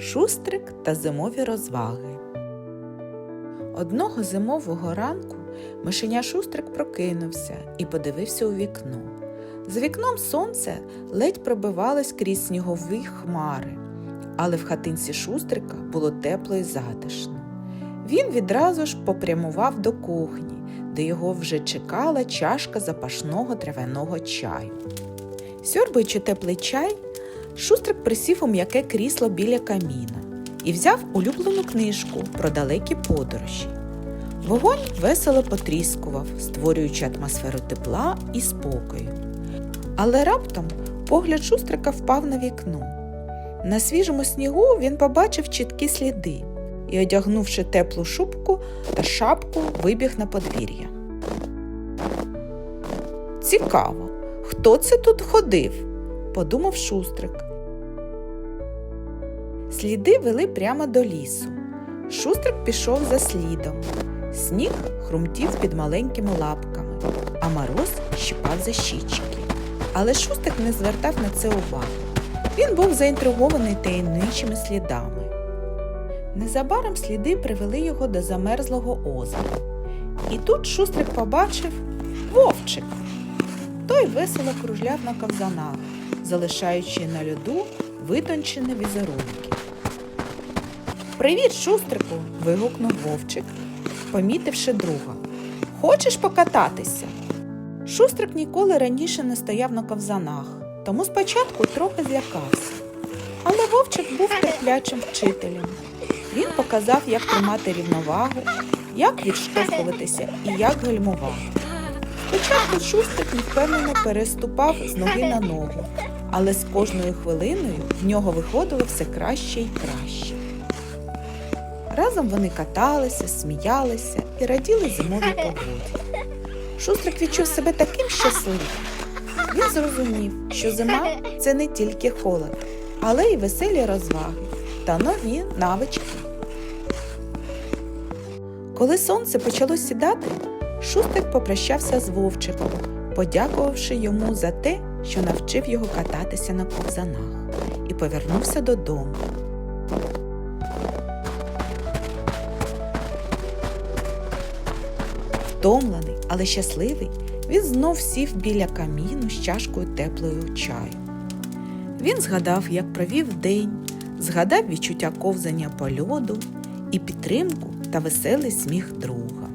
Шустрик та зимові розваги. Одного зимового ранку мишеня Шустрик прокинувся і подивився у вікно. За вікном сонце ледь пробивалось крізь снігові хмари, але в хатинці Шустрика було тепло і затишно. Він відразу ж попрямував до кухні, де його вже чекала чашка запашного травяного чаю. Сьорбуючи теплий чай, Шустрик присів у м'яке крісло біля каміна і взяв улюблену книжку про далекі подорожі. Вогонь весело потріскував, створюючи атмосферу тепла і спокою. Але раптом погляд Шустрика впав на вікно. На свіжому снігу він побачив чіткі сліди і, одягнувши теплу шубку та шапку, вибіг на подвір'я. Цікаво, хто це тут ходив? подумав Шустрик. Сліди вели прямо до лісу. Шустрик пішов за слідом. Сніг хрумтів під маленькими лапками, а мороз щипав за щічки. Але Шустрик не звертав на це уваги. Він був заінтригований таємничими слідами. Незабаром сліди привели його до замерзлого озера. І тут Шустрик побачив вовчика. Той весело кружляв на ковзанах, залишаючи на льоду витончені візерунки. Привіт, Шустрику! вигукнув вовчик, помітивши друга. Хочеш покататися? Шустрик ніколи раніше не стояв на ковзанах, тому спочатку трохи злякався. Але вовчик був терплячим вчителем. Він показав, як тримати рівновагу, як відштовхуватися і як гальмувати. Спочатку Шустрик невпевнено переступав з ноги на ногу, але з кожною хвилиною в нього виходило все краще і краще. Разом вони каталися, сміялися і раділи зимовій погоді. Шустрик відчув себе таким щасливим. Він зрозумів, що зима це не тільки холод, але й веселі розваги та нові навички. Коли сонце почало сідати, Шустрик попрощався з вовчиком, подякувавши йому за те, що навчив його кататися на ковзанах, і повернувся додому. Втомлений, але щасливий, він знов сів біля каміну з чашкою теплого чаю. Він згадав, як провів день, згадав відчуття ковзання по льоду і підтримку та веселий сміх друга.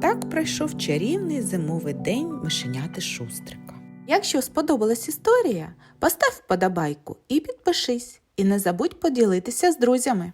Так пройшов чарівний зимовий день мишеняти Шустрика. Якщо сподобалась історія, постав вподобайку і підпишись, і не забудь поділитися з друзями.